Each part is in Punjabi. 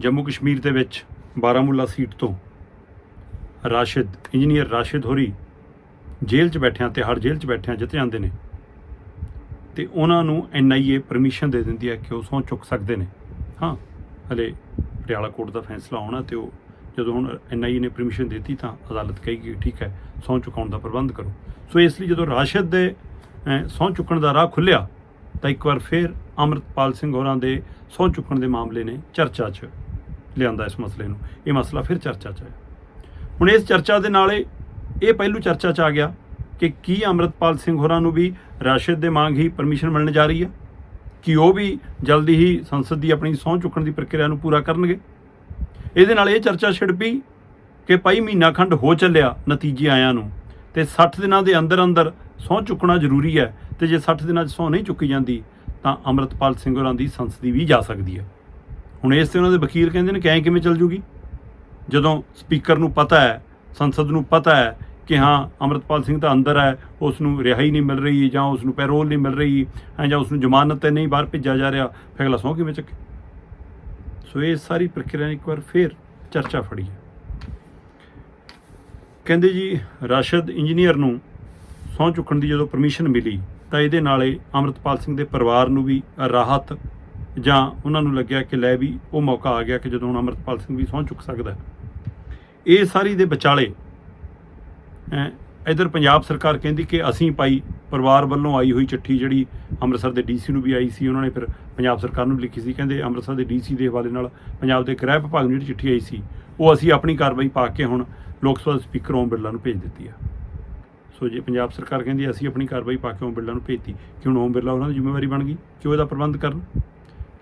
ਜੰਮੂ ਕਸ਼ਮੀਰ ਦੇ ਵਿੱਚ ਬਾਰਾਮੂਲਾ ਸੀਟ ਤੋਂ ਰਾਸ਼ਿਦ ਇੰਜੀਨੀਅਰ ਰਾਸ਼ਿਦ ਹੋਰੀ ਜੇਲ੍ਹ 'ਚ ਬੈਠਿਆਂ ਤੇ ਹਰ ਜੇਲ੍ਹ 'ਚ ਬੈਠਿਆਂ ਜਿੱਤ ਜਾਂਦੇ ਨੇ। ਤੇ ਉਹਨਾਂ ਨੂੰ ਐਨਆਈਏ ਪਰਮਿਸ਼ਨ ਦੇ ਦਿੰਦੀ ਹੈ ਕਿ ਉਹ ਸਹੁੰ ਚੁੱਕ ਸਕਦੇ ਨੇ। ਹਾਂ ਹਲੇ ਪਟਿਆਲਾ ਕੋਰਟ ਦਾ ਫੈਸਲਾ ਆਉਣਾ ਤੇ ਉਹ ਜਦੋਂ ਹੁਣ ਐਨਆਈਏ ਨੇ ਪਰਮਿਸ਼ਨ ਦਿੱਤੀ ਤਾਂ ਅਦਾਲਤ ਕਹੇਗੀ ਠੀਕ ਹੈ ਸਹੁੰ ਚੁਕਾਉਣ ਦਾ ਪ੍ਰਬੰਧ ਕਰੋ। ਸੋ ਇਸ ਲਈ ਜਦੋਂ ਰਾਸ਼ਿਦ ਦੇ ਅਹ, ਸਹੁੰ ਚੁੱਕਣ ਦਾ ਰਾਹ ਖੁੱਲਿਆ ਤਾਂ ਇੱਕ ਵਾਰ ਫਿਰ ਅਮਰਤਪਾਲ ਸਿੰਘ ਹੋਰਾਂ ਦੇ ਸਹੁੰ ਚੁੱਕਣ ਦੇ ਮਾਮਲੇ ਨੇ ਚਰਚਾ 'ਚ ਲਿਆਂਦਾ ਇਸ ਮਸਲੇ ਨੂੰ। ਇਹ ਮਸਲਾ ਫਿਰ ਚਰਚਾ 'ਚ ਆਇਆ। ਹੁਣ ਇਸ ਚਰਚਾ ਦੇ ਨਾਲ ਇਹ ਪਹਿਲੂ ਚਰਚਾ 'ਚ ਆ ਗਿਆ ਕਿ ਕੀ ਅਮਰਤਪਾਲ ਸਿੰਘ ਹੋਰਾਂ ਨੂੰ ਵੀ ਰਾਸ਼ਿਦ ਦੇ ਮੰਗ ਹੀ ਪਰਮਿਸ਼ਨ ਮਿਲਣ ਜਾ ਰਹੀ ਹੈ? ਕਿ ਉਹ ਵੀ ਜਲਦੀ ਹੀ ਸੰਸਦ ਦੀ ਆਪਣੀ ਸਹੁੰ ਚੁੱਕਣ ਦੀ ਪ੍ਰਕਿਰਿਆ ਨੂੰ ਪੂਰਾ ਕਰਨਗੇ? ਇਹਦੇ ਨਾਲ ਇਹ ਚਰਚਾ ਛਿੜ ਪਈ ਕਿ ਭਾਈ ਮਹੀਨਾ ਖੰਡ ਹੋ ਚੱਲਿਆ ਨਤੀਜੇ ਆਇਆਂ ਨੂੰ ਤੇ 60 ਦਿਨਾਂ ਦੇ ਅੰਦਰ ਅੰਦਰ ਸਹੁੰ ਚੁੱਕਣਾ ਜ਼ਰੂਰੀ ਹੈ ਤੇ ਜੇ 60 ਦਿਨਾਂ 'ਚ ਸਹੁੰ ਨਹੀਂ ਚੁੱਕੀ ਜਾਂਦੀ ਤਾਂ ਅਮਰਤਪਾਲ ਸਿੰਘ ਹੋਰਾਂ ਦੀ ਸੰਸਦੀ ਵੀ ਜਾ ਸਕਦੀ ਹੈ। ਹੁਣ ਇਸ ਤੇ ਉਹਨਾਂ ਦੇ ਵਕੀਲ ਕਹਿੰਦੇ ਨੇ ਕਿ ਐਂ ਕਿਵੇਂ ਚੱਲ ਜੂਗੀ? ਜਦੋਂ ਸਪੀਕਰ ਨੂੰ ਪਤਾ ਹੈ, ਸੰਸਦ ਨੂੰ ਪਤਾ ਹੈ ਕਿ ਹਾਂ, ਅਮਰਤਪਾਲ ਸਿੰਘ ਤਾਂ ਅੰਦਰ ਹੈ ਉਸ ਨੂੰ ਰਿਹਾਈ ਨਹੀਂ ਮਿਲ ਰਹੀ ਜਾਂ ਉਸ ਨੂੰ ਪੈਰੋਲ ਨਹੀਂ ਮਿਲ ਰਹੀ ਜਾਂ ਉਸ ਨੂੰ ਜ਼ਮਾਨਤ ਤੇ ਨਹੀਂ ਬਾਹਰ ਭੇਜਿਆ ਜਾ ਰਿਹਾ, ਫਿਰ ਅਗਲਾ ਸਹੁੰ ਕਿਵੇਂ ਚੱਕੇ? ਸੋ ਇਹ ਸਾਰੀ ਪ੍ਰਕਿਰਿਆ ਨੇ ਇੱਕ ਵਾਰ ਫੇਰ ਚਰਚਾ ਫੜੀ ਹੈ। ਕਹਿੰਦੇ ਜੀ, ਰਾਸ਼ਦ ਇੰਜੀਨੀਅਰ ਨੂੰ ਸਹੁੰ ਚੁੱਕਣ ਦੀ ਜਦੋਂ ਪਰਮਿਸ਼ਨ ਮਿਲੀ, ਤਾਂ ਇਹਦੇ ਨਾਲੇ ਅਮਰਤਪਾਲ ਸਿੰਘ ਦੇ ਪਰਿਵਾਰ ਨੂੰ ਵੀ ਰਾਹਤ ਜਾਂ ਉਹਨਾਂ ਨੂੰ ਲੱਗਿਆ ਕਿ ਲੈ ਵੀ ਉਹ ਮੌਕਾ ਆ ਗਿਆ ਕਿ ਜਦੋਂ ਹੁਣ ਅਮਰਤਪਾਲ ਸਿੰਘ ਵੀ ਸਹੁੰ ਚੁੱਕ ਸਕਦਾ ਇਹ ਸਾਰੀ ਦੇ ਵਿਚਾਲੇ ਅਹ ਇਧਰ ਪੰਜਾਬ ਸਰਕਾਰ ਕਹਿੰਦੀ ਕਿ ਅਸੀਂ ਪਾਈ ਪਰਿਵਾਰ ਵੱਲੋਂ ਆਈ ਹੋਈ ਚਿੱਠੀ ਜਿਹੜੀ ਅੰਮ੍ਰਿਤਸਰ ਦੇ ਡੀਸੀ ਨੂੰ ਵੀ ਆਈ ਸੀ, ਉਹਨਾਂ ਨੇ ਫਿਰ ਪੰਜਾਬ ਸਰਕਾਰ ਨੂੰ ਲਿਖੀ ਸੀ, ਕਹਿੰਦੇ ਅੰਮ੍ਰਿਤਸਰ ਦੇ ਡੀਸੀ ਦੇ ਹਵਾਲੇ ਨਾਲ ਪੰਜਾਬ ਦੇ ਗ੍ਰਹਿ ਵਿਭਾਗ ਨੂੰ ਜਿਹੜੀ ਚਿੱਠੀ ਆਈ ਸੀ, ਉਹ ਅਸੀਂ ਆਪਣੀ ਕਾਰਵਾਈ ਪਾ ਕੇ ਹੁਣ ਲੋਕ ਸਭਾ ਸਪੀਕਰ ਓਮ ਬਿਰਲਾ ਨੂੰ ਭੇਜ ਦਿੱਤੀ ਆ। ਸੋ ਜੇ ਪੰਜਾਬ ਸਰਕਾਰ ਕਹਿੰਦੀ ਅਸੀਂ ਆਪਣੀ ਕਾਰਵਾਈ ਪਾ ਕੇ ਓਮ ਬਿਰਲਾ ਨੂੰ ਭੇਜਤੀ ਕਿ ਹੁਣ ਓਮ ਬਿਰਲਾ ਉਹਨਾਂ ਦੀ ਜ਼ਿੰਮੇਵਾਰੀ ਬਣ ਗਈ, ਕਿ ਉਹ ਇਹਦਾ ਪ੍ਰਬੰਧ ਕਰਨ?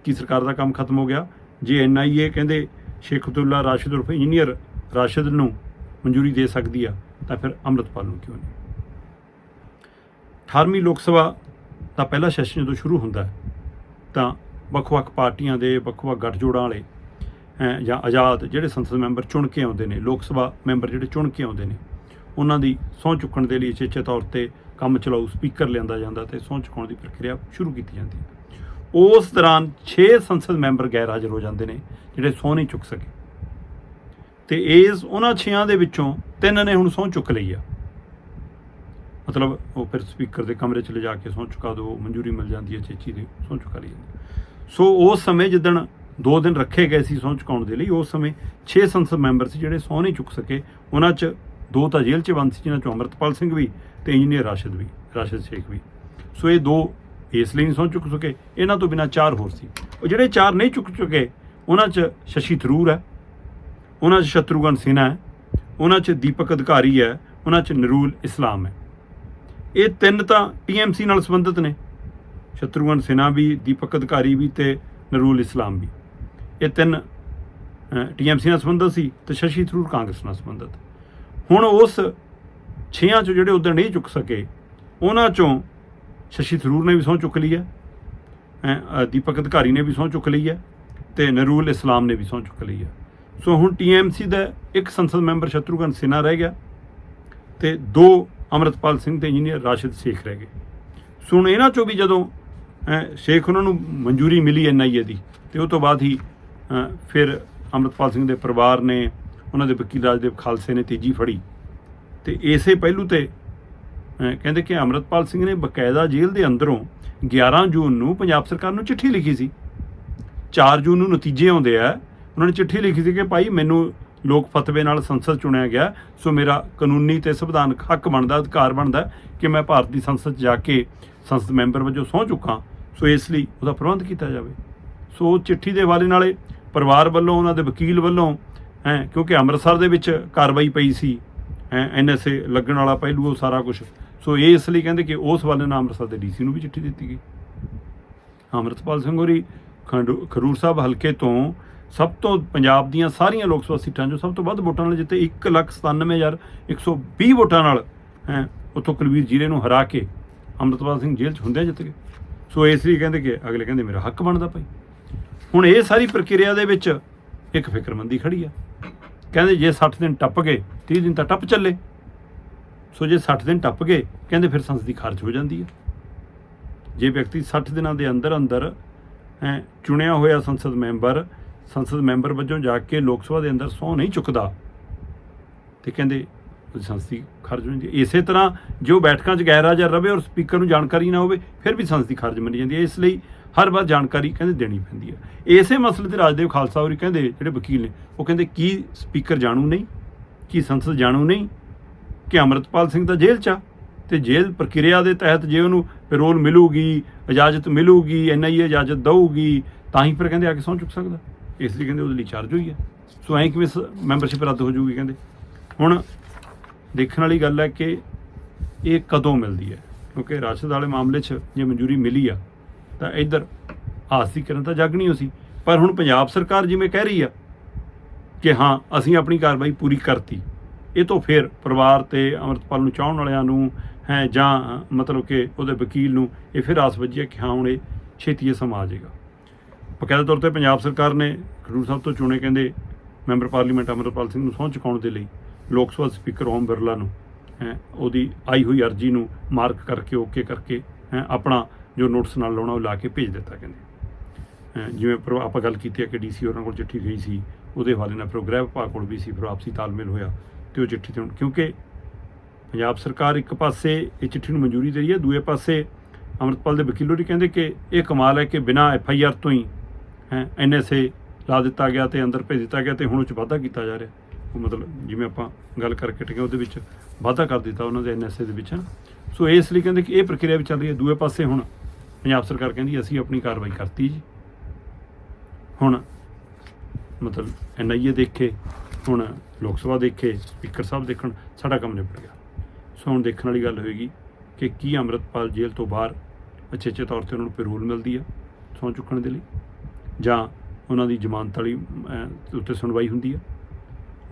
ਕੀ ਸਰਕਾਰ ਦਾ ਕੰਮ ਖਤਮ ਹੋ ਗਿਆ। ਜੇ ਐਨਆਈਏ ਕਹਿੰਦੇ ਸ਼ੇਖ ਅਬਦੁੱਲਾ ਰਾਸ਼ਿਦ ਉਰਫ ਇੰਜੀਨੀਅਰ ਰਾਸ਼ਿਦ ਨੂੰ ਮਨਜ਼ੂਰੀ ਦੇ ਸਕਦੀ ਆ, ਤਾਂ ਫਿਰ ਅੰਮ੍ਰਿਤਪਾਲ ਨੂੰ ਕਿਉਂ ਨਹੀਂ? 18ਵੀਂ ਲੋਕ ਸਭਾ ਦਾ ਪਹਿਲਾ ਸੈਸ਼ਨ ਜਦੋਂ ਸ਼ੁਰੂ ਹੁੰਦਾ ਤਾਂ ਵੱਖ-ਵੱਖ ਪਾਰਟੀਆਂ ਦੇ ਵੱਖ-ਵੱਖ ਗੱਠਜੋੜਾਂ ਵਾਲੇ ਜਾਂ ਆਜ਼ਾਦ ਜਿਹੜੇ ਸੰਸਦ ਮੈਂਬਰ ਚੁਣ ਕੇ ਆਉਂਦੇ ਨੇ, ਲੋਕ ਸਭਾ ਮੈਂਬਰ ਜਿਹੜੇ ਚੁਣ ਕੇ ਆਉਂਦੇ ਨੇ, ਉਹਨਾਂ ਦੀ ਸਹੁੰ ਚੁੱਕਣ ਦੇ ਲਈ ਚੇਚੇ ਤੌਰ ਤੇ ਕੰਮ ਚਲਾਊ ਸਪੀਕਰ ਲਿਆਂਦਾ ਜਾਂਦਾ ਤੇ ਸਹੁੰ ਚੁਕਾਉਣ ਦੀ ਪ੍ਰਕਿਰਿਆ ਸ਼ੁਰੂ ਕੀਤੀ ਜਾਂਦੀ ਹੈ। ਉਸ ਦੌਰਾਨ 6 ਸੰਸਦ ਮੈਂਬਰ ਗੈਰ ਹਾਜ਼ਰ ਹੋ ਜਾਂਦੇ ਨੇ, ਜਿਹੜੇ ਸਹੁੰ ਨਹੀਂ ਚੁੱਕ ਸਕੇ। ਤੇ ਇਸ ਉਹਨਾਂ 6ਾਂ ਦੇ ਵਿੱਚੋਂ ਤਿੰਨ ਨੇ ਹੁਣ ਸਹੁੰ ਚੁੱਕ ਲਈ ਆ। ਮਤਲਬ ਉਹ ਫਿਰ ਸਪੀਕਰ ਦੇ ਕਮਰੇ 'ਚ ਲਿਜਾ ਕੇ ਸਹੁੰ ਚੁਕਾ ਦਿਓ ਮਨਜ਼ੂਰੀ ਮਿਲ ਜਾਂਦੀ ਹੈ ਚੇਚੀ ਦੀ ਸਹੁੰ ਚੁਕਾ ਲਈ ਸੋ ਉਸ ਸਮੇਂ ਜਿੱਦਣ ਦੋ ਦਿਨ ਰੱਖੇ ਗਏ ਸੀ ਸਹੁੰ ਚੁਕਾਉਣ ਦੇ ਲਈ, ਉਸ ਸਮੇਂ 6 ਸੰਸਦ ਮੈਂਬਰ ਸੀ ਜਿਹੜੇ ਸਹੁੰ ਨਹੀਂ ਚੁੱਕ ਸਕੇ। ਉਹਨਾਂ 'ਚ ਦੋ ਤਾਂ ਜੇਲ੍ਹ 'ਚ ਬੰਦ ਸੀ, ਜਿਨ੍ਹਾਂ 'ਚੋਂ ਅਮਰਤਪਾਲ ਸਿੰਘ ਵੀ ਤੇ ਇੰਜੀਨੀਅਰ ਰਾਸ਼ਦ ਵੀ, ਰਾਸ਼ਦ ਸ਼ੇਖ ਵੀ। ਸੋ ਇਹ ਦੋ ਇਸ ਲਈ ਨਹੀਂ ਸਹੁੰ ਚੁੱਕ ਸਕੇ। ਇਹਨਾਂ ਤੋਂ ਬਿਨਾਂ ਚਾਰ ਹੋਰ ਸੀ। ਉਹ ਜਿਹੜੇ ਚਾਰ ਨਹੀਂ ਚੁੱਕ ਚੁੱਕੇ, ਉਹਨਾਂ 'ਚ ਸ਼ਸ਼ੀ ਥਰੂਰ ਹੈ, ਉਹਨਾਂ 'ਚ ਸ਼ਤਰੂਗਨ ਸਿਨਹਾ ਹੈ, ਉਹਨਾਂ 'ਚ ਦੀਪਕ ਅਧਿਕਾਰੀ ਹੈ, ਉਹਨਾਂ 'ਚ ਨਰੂਲ ਇਸਲਾਮ ਹੈ। ਇਹ ਤਿੰਨ ਤਾਂ ਟੀਐਮਸੀ ਨਾਲ ਸੰਬੰਧਿਤ ਨੇ। ਸ਼ਤਰੂਗਨ ਸਿਨਹਾ ਵੀ, ਦੀਪਕ ਅਧਿਕਾਰੀ ਵੀ ਤੇ ਨਰੂਲ ਇਸਲਾਮ ਵੀ। ਇਹ ਤਿੰਨ ਟੀਐਮਸੀ ਨਾਲ ਸੰਬੰਧਿਤ ਸੀ ਤੇ ਸ਼ਸ਼ੀ ਥਰੂਰ ਕਾਂਗਰਸ ਨਾਲ ਸੰਬੰਧਿਤ। ਹੁਣ ਉਸ ਛੇਆਂ ਚੋਂ ਜਿਹੜੇ ਉਦੋਂ ਨਹੀਂ ਚੁੱਕ ਸਕੇ, ਉਹਨਾਂ ਚੋਂ ਸ਼ਸ਼ੀ ਥਰੂਰ ਨੇ ਵੀ ਸਹੁੰ ਚੁੱਕ ਲਈ ਹੈ ਹੈਂ, ਦੀਪਕ ਅਧਿਕਾਰੀ ਨੇ ਵੀ ਸਹੁੰ ਚੁੱਕ ਲਈ ਹੈ ਤੇ ਨਰੂਲ ਇਸਲਾਮ ਨੇ ਵੀ ਸਹੁੰ ਚੁੱਕ ਲਈ ਹੈ। ਸੋ ਹੁਣ ਟੀਐਮਸੀ ਦਾ ਇੱਕ ਸੰਸਦ ਮੈਂਬਰ ਸ਼ਤਰੂਗਨ ਸਿਨਹਾ ਰਹਿ ਗਿਆ ਤੇ ਦੋ ਅਮਰਤਪਾਲ ਸਿੰਘ ਤੇ ਇੰਜੀਨੀਅਰ ਰਾਸ਼ਿਦ ਸ਼ੇਖ ਰਹਿ ਗਏ। ਸੋ ਹੁਣ ਇਹਨਾਂ ਚੋਂ ਵੀ ਜਦੋਂ ਸ਼ੇਖ ਉਹਨਾਂ ਨੂੰ ਮਨਜ਼ੂਰੀ ਮਿਲੀ ਐਨਆਈਏ ਦੀ ਤੇ ਉਹ ਤੋਂ ਬਾਅਦ ਹੀ ਫਿਰ ਅਮਰਤਪਾਲ ਸਿੰਘ ਦੇ ਪਰਿਵਾਰ ਨੇ ਉਹਨਾਂ ਦੇ ਵਕੀਲ ਰਾਜਦੇਵ ਖਾਲਸੇ ਨੇ ਤੇਜੀ ਫੜੀ। ਤੇ ਇਸੇ ਪਹਿਲੂ ਤੇ ਕਹਿੰਦੇ ਕਿ ਅਮਰਤਪਾਲ ਸਿੰਘ ਨੇ ਬਕਾਇਦਾ ਜੇਲ੍ਹ ਦੇ ਅੰਦਰੋਂ 11 ਜੂਨ ਨੂੰ ਪੰਜਾਬ ਸਰਕਾਰ ਨੂੰ ਚਿੱਠੀ ਲਿਖੀ ਸੀ। 4 ਜੂਨ ਨੂੰ ਨਤੀਜੇ ਆਉਂਦੇ ਆ। ਉਹਨਾਂ ਨੇ ਚਿੱਠੀ ਲਿਖੀ ਸੀ ਕਿ ਭਾਈ ਮੈਨੂੰ ਲੋਕ ਫਤਵੇ ਨਾਲ ਸੰਸਦ ਚੁਣਿਆ ਗਿਆ, ਸੋ ਮੇਰਾ ਕਾਨੂੰਨੀ ਤੇ ਸੰਵਿਧਾਨਕ ਹੱਕ ਬਣਦਾ, ਅਧਿਕਾਰ ਬਣਦਾ ਕਿ ਮੈਂ ਭਾਰਤ ਦੀ ਸੰਸਦ 'ਚ ਜਾ ਕੇ ਸੰਸਦ ਮੈਂਬਰ ਵਜੋਂ ਸਹੁੰ ਚੁੱਕਾਂ, ਸੋ ਇਸ ਲਈ ਉਹਦਾ ਪ੍ਰਬੰਧ ਕੀਤਾ ਜਾਵੇ। ਸੋ ਚਿੱਠੀ ਦੇ ਹਵਾਲੇ ਨਾਲੇ ਪਰਿਵਾਰ ਵੱਲੋਂ, ਉਹਨਾਂ ਦੇ ਵਕੀਲ ਵੱਲੋਂ, ਹੈ, ਕਿਉਂਕਿ ਅੰਮ੍ਰਿਤਸਰ ਦੇ ਵਿੱਚ ਕਾਰਵਾਈ ਪਈ ਸੀ ਐਨਐਸਏ ਲੱਗਣ ਵਾਲਾ ਪਹਿਲੂ, ਉਹ ਸਾਰਾ ਕੁਝ ਸੋ ਇਹ ਇਸ ਲਈ ਕਹਿੰਦੇ ਕਿ ਉਸ ਵਾਲੇ ਨਾਲ ਅੰਮ੍ਰਿਤਸਰ ਦੇ ਡੀਸੀ ਨੂੰ ਵੀ ਚਿੱਠੀ ਦਿੱਤੀ ਗਈ। ਅੰਮ੍ਰਿਤਪਾਲ ਸਿੰਘ ਹੋਰੀ, ਖੰਡੂ- ਖਡੂਰ ਸਾਹਿਬ ਹਲਕੇ ਤੋਂ ਸਭ ਤੋਂ ਪੰਜਾਬ ਦੀਆਂ ਸਾਰੀਆਂ ਲੋਕ ਸਭਾ ਸੀਟਾਂ 'ਚੋਂ ਸਭ ਤੋਂ ਵੱਧ ਵੋਟਾਂ ਨਾਲ ਜਿੱਤੇ 197120 ਵੋਟਾਂ ਨਾਲ, ਹੈ, ਉੱਥੋਂ ਕੁਲਵੀਰ ਜੀਰੇ ਨੂੰ ਹਰਾ ਕੇ ਅੰਮ੍ਰਿਤਪਾਲ ਸਿੰਘ ਜੇਲ੍ਹ 'ਚ ਹੁੰਦਿਆਂ ਜਿੱਤ ਗਏ ਸੋ ਇਸ ਲਈ ਕਹਿੰਦੇ ਕਿ ਅਗਲੇ ਕਹਿੰਦੇ ਮੇਰਾ ਹੱਕ ਬਣਦਾ ਭਾਈ। ਹੁਣ ਇਹ ਸਾਰੀ ਪ੍ਰਕਿਰਿਆ ਦੇ ਵਿੱਚ ਇੱਕ ਫਿਕਰਮੰਦੀ ਖੜੀ ਆ। ਕਹਿੰਦੇ ਜੇ 60 ਦਿਨ ਟੱਪ ਗਏ 30 ਦਿਨ ਤਾਂ ਟੱਪ ਚੱਲੇ। ਸੋ ਜੇ 60 ਦਿਨ ਟੱਪ ਗਏ, ਕਹਿੰਦੇ ਫਿਰ ਸੰਸਦੀ ਖਾਰਜ ਹੋ ਜਾਂਦੀ ਹੈ। ਜੇ ਵਿਅਕਤੀ 60 ਦਿਨਾਂ ਦੇ ਅੰਦਰ ਅੰਦਰ, ਹੈ, ਚੁਣਿਆ ਹੋਇਆ ਸੰਸਦ ਮੈਂਬਰ ਸੰਸਦ ਮੈਂਬਰ ਵਜੋਂ ਜਾ ਕੇ ਲੋਕ ਸਭਾ ਦੇ ਅੰਦਰ ਸਹੁੰ ਨਹੀਂ ਚੁੱਕਦਾ, ਤੇ ਕਹਿੰਦੇ ਉਹਦੀ ਸੰਸਦੀ ਖਾਰਜ ਹੋ ਜਾਂਦੀ ਹੈ। ਇਸੇ ਤਰ੍ਹਾਂ ਜੋ ਬੈਠਕਾਂ 'ਚ ਗੈਰ ਹਾਜ਼ਰ ਰਵੇ ਔਰ ਸਪੀਕਰ ਨੂੰ ਜਾਣਕਾਰੀ ਨਾ ਹੋਵੇ, ਫਿਰ ਵੀ ਸੰਸਦੀ ਖਾਰਜ ਮੰਨੀ ਜਾਂਦੀ ਹੈ। ਇਸ ਲਈ ਹਰ ਵਾਰ ਜਾਣਕਾਰੀ ਕਹਿੰਦੇ ਦੇਣੀ ਪੈਂਦੀ ਹੈ। ਇਸੇ ਮਸਲੇ ਤੇ ਰਾਜਦੇਵ ਖਾਲਸਾ ਹੋਰੀ ਕਹਿੰਦੇ, ਜਿਹੜੇ ਵਕੀਲ ਨੇ, ਉਹ ਕਹਿੰਦੇ ਕੀ ਸਪੀਕਰ ਜਾਣੂ ਨਹੀਂ, ਕੀ ਸੰਸਦ ਜਾਣੂ ਨਹੀਂ ਕਿ ਅਮਰਤਪਾਲ ਸਿੰਘ ਤਾਂ ਜੇਲ੍ਹ 'ਚ ਆ ਤੇ ਜੇਲ੍ਹ ਪ੍ਰਕਿਰਿਆ ਦੇ ਤਹਿਤ ਜੇ ਉਹਨੂੰ ਪੈਰੋਲ ਮਿਲੂਗੀ, ਇਜਾਜ਼ਤ ਮਿਲੂਗੀ ਐਨਆਈਏ ਇਜਾਜ਼ਤ ਦਊਗੀ, ਤਾਂ ਹੀ ਫਿਰ ਕਹਿੰਦੇ ਆ ਕੇ ਸਹੁੰ ਚੁੱਕ ਸਕਦਾ। ਇਸ ਲਈ ਕਹਿੰਦੇ ਉਹਦੇ ਲਈ ਚਾਰਜ ਹੋਈ ਹੈ। ਸੋ ਐਂ ਕਿਵੇਂ ਮੈਂਬਰਸ਼ਿਪ ਰੱਦ ਹੋ ਜੂਗੀ ਕਹਿੰਦੇ। ਹੁਣ ਦੇਖਣ ਵਾਲੀ ਗੱਲ ਹੈ ਕਿ ਇਹ ਕਦੋਂ ਮਿਲਦੀ ਹੈ? ਕਿਉਂਕਿ ਰਾਸ਼ਦ ਵਾਲੇ ਮਾਮਲੇ 'ਚ ਜੇ ਮਨਜ਼ੂਰੀ ਮਿਲੀ ਆ, ਤਾਂ ਇੱਧਰ ਆਸਤੀ ਕਰਨ ਤਾਂ ਜਾਗਣੀ ਹੋ ਸੀ ਪਰ ਹੁਣ ਪੰਜਾਬ ਸਰਕਾਰ ਜਿਵੇਂ ਕਹਿ ਰਹੀ ਆ ਕਿ ਹਾਂ, ਅਸੀਂ ਆਪਣੀ ਕਾਰਵਾਈ ਪੂਰੀ ਕਰਤੀ। ਇਹ ਤੋਂ ਫਿਰ ਪਰਿਵਾਰ ਤੇ ਅਮਰਤਪਾਲ ਨੂੰ ਚਾਹਣ ਵਾਲਿਆਂ ਨੂੰ ਹੈ ਜਾਂ ਮਤਲਬ ਕਿ ਉਹਦੇ ਵਕੀਲ ਨੂੰ ਇਹ ਫਿਰ ਆਸ ਵੱਜੀ ਕਿ ਹਾਂ, ਹੁਣ ਇਹ ਛੇਤੀ ਇਹ ਸਮਾਂ ਜਾਏਗਾ। ਬਕਾਇਦਾ ਤੌਰ ਤੇ ਪੰਜਾਬ ਸਰਕਾਰ ਨੇ ਖਡੂਰ ਸਾਹਿਬ ਤੋਂ ਚੁਣੇ ਕਹਿੰਦੇ ਮੈਂਬਰ ਪਾਰਲੀਮੈਂਟ ਅਮਰਪਾਲ ਸਿੰਘ ਨੂੰ ਸਹੁੰ ਚੁਕਾਉਣ ਦੇ ਲਈ ਲੋਕ ਸਭਾ ਸਪੀਕਰ ਓਮ ਬਿਰਲਾ ਨੂੰ, ਹੈਂ, ਉਹਦੀ ਆਈ ਹੋਈ ਅਰਜੀ ਨੂੰ ਮਾਰਕ ਕਰਕੇ, ਓਕੇ ਕਰਕੇ, ਹੈਂ, ਆਪਣਾ ਜੋ ਨੋਟਿਸ ਨਾਲ ਲਾਉਣਾ ਉਹ ਲਾ ਕੇ ਭੇਜ ਦਿੱਤਾ ਕਹਿੰਦੇ। ਹੈਂ, ਜਿਵੇਂ ਪਰ ਆਪਾਂ ਗੱਲ ਕੀਤੀ ਹੈ ਕਿ ਡੀਸੀ ਉਹਨਾਂ ਕੋਲ ਚਿੱਠੀ ਗਈ ਸੀ, ਉਹਦੇ ਹਵਾਲੇ ਨਾਲ ਫਿਰ ਉਹ ਗ੍ਰਹਿ ਵਿਭਾਗ ਕੋਲ ਵੀ ਸੀ, ਫਿਰ ਆਪਸੀ ਤਾਲਮੇਲ ਹੋਇਆ। ਤੇ ਉਹ ਚਿੱਠੀ ਤੇ ਹੁਣ, ਕਿਉਂਕਿ ਪੰਜਾਬ ਸਰਕਾਰ ਇੱਕ ਪਾਸੇ ਇਹ ਚਿੱਠੀ ਨੂੰ ਮਨਜ਼ੂਰੀ ਦੇ ਰਹੀ ਹੈ ਦੂਏ ਪਾਸੇ ਅਮਰਤਪਾਲ ਦੇ ਵਕੀਲੋਂ ਵੀ ਕਹਿੰਦੇ ਕਿ ਇਹ ਕਮਾਲ ਹੈ ਕਿ ਬਿਨਾਂ ਐਫ ਆਈ ਆਰ ਤੋਂ ਹੀ, ਹੈ ਐਨਐਸਏ ਲਾ ਦਿੱਤਾ ਗਿਆ ਤੇ ਅੰਦਰ ਭੇਜ ਦਿੱਤਾ ਗਿਆ ਤੇ ਹੁਣ ਉਹ ਚ ਵਾਧਾ ਕੀਤਾ ਜਾ ਰਿਹਾ। ਉਹ ਮਤਲਬ ਜਿਵੇਂ ਆਪਾਂ ਗੱਲ ਕਰਕੇ ਟਿਕੇ, ਉਹਦੇ ਵਿੱਚ ਵਾਧਾ ਕਰ ਦਿੱਤਾ ਉਹਨਾਂ ਦੇ ਐਨਐਸਏ ਦੇ ਵਿੱਚ, ਹੈ। ਸੋ ਇਸ ਲਈ ਕਹਿੰਦੇ ਕਿ ਇਹ ਪ੍ਰਕਿਰਿਆ ਵੀ ਚੱਲ ਰਹੀ ਹੈ। ਦੂਏ ਪਾਸੇ ਹੁਣ ਪੰਜਾਬ ਸਰਕਾਰ ਕਹਿੰਦੀ ਅਸੀਂ ਆਪਣੀ ਕਾਰਵਾਈ ਕਰਤੀ ਜੀ। ਹੁਣ ਮਤਲਬ ਐਨਆਈਏ ਦੇਖੇ, ਹੁਣ ਲੋਕ ਸਭਾ ਦੇਖੇ ਸਪੀਕਰ ਸਾਹਿਬ ਦੇਖਣ, ਸਾਡਾ ਕੰਮ ਨਿਬੜ ਗਿਆ। ਸੋ ਹੁਣ ਦੇਖਣ ਵਾਲੀ ਗੱਲ ਹੋਏਗੀ ਕਿ ਕੀ ਅੰਮ੍ਰਿਤਪਾਲ ਜੇਲ੍ਹ ਤੋਂ ਬਾਹਰ ਅੱਛੇ ਅੱਛੇ ਤੌਰ ਤੇ ਉਹਨਾਂ ਨੂੰ ਪੈਰੋਲ ਮਿਲਦੀ ਆ ਸਹੁੰ ਚੁੱਕਣ ਦੇ ਲਈ? ਜਾਂ ਉਹਨਾਂ ਦੀ ਜ਼ਮਾਨਤ ਵਾਲੀ ਉੱਤੇ ਸੁਣਵਾਈ ਹੁੰਦੀ ਆ?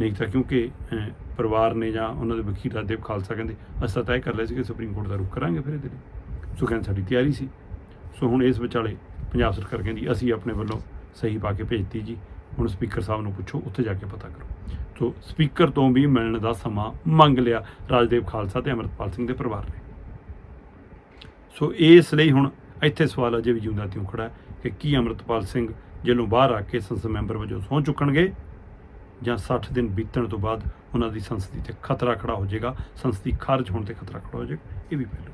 ਨਹੀਂ ਤਾਂ ਕਿਉਂਕਿ ਪਰਿਵਾਰ ਨੇ ਜਾਂ ਉਹਨਾਂ ਦੇ ਵਕੀਲ ਰਾਜਦੇਵ ਖਾਲਸਾ ਕਹਿੰਦੇ, ਅਸੀਂ ਤਾਂ ਤੈਅ ਕਰ ਲਿਆ ਸੀ ਕਿ ਸੁਪਰੀਮ ਕੋਰਟ ਦਾ ਰੁਖ ਕਰਾਂਗੇ ਫਿਰ ਇਹਦੇ ਲਈ। ਸੋ ਕਹਿੰਦੇ ਸਾਡੀ ਤਿਆਰੀ ਸੀ। ਸੋ ਹੁਣ ਇਸ ਵਿਚਾਲੇ ਪੰਜਾਬ ਸਰਕਾਰ ਕਹਿੰਦੀ, ਅਸੀਂ ਆਪਣੇ ਵੱਲੋਂ ਸਹੀ ਪਾ ਕੇ ਭੇਜਤੀ ਜੀ। ਹੁਣ ਸਪੀਕਰ ਸਾਹਿਬ ਨੂੰ ਪੁੱਛੋ, ਉੱਥੇ ਜਾ ਕੇ ਪਤਾ ਕਰੋ। ਸੋ ਸਪੀਕਰ ਤੋਂ ਵੀ ਮਿਲਣ ਦਾ ਸਮਾਂ ਮੰਗ ਲਿਆ ਰਾਜਦੇਵ ਖਾਲਸਾ ਤੇ ਅਮਰਪਾਲ ਸਿੰਘ ਦੇ ਪਰਿਵਾਰ ਨੇ। ਸੋ ਇਸ ਲਈ ਹੁਣ ਇੱਥੇ ਸਵਾਲ ਅਜੇ ਵੀ ਜਿਉਂਦਾ ਤਿਉਂ ਖੜਾ ਕਿ ਕੀ ਅਮਰਤਪਾਲ ਸਿੰਘ ਜੇਲ੍ਹੋਂ ਬਾਹਰ ਆ ਕੇ ਸੰਸਦ ਮੈਂਬਰ ਵਜੋਂ ਸਹੁੰ ਚੁੱਕਣਗੇ ਜਾਂ 60 ਦਿਨ ਬੀਤਣ ਤੋਂ ਬਾਅਦ ਉਹਨਾਂ ਦੀ ਸੰਸਦੀ ਤੇ ਖਤਰਾ ਖੜਾ ਹੋ ਜਾਏਗਾ, ਸੰਸਦੀ ਖਾਰਜ ਹੋਣ ਤੇ ਖਤਰਾ ਖੜਾ ਹੋ ਜਾਏਗਾ, ਇਹ ਵੀ ਪਹਿਲੂ।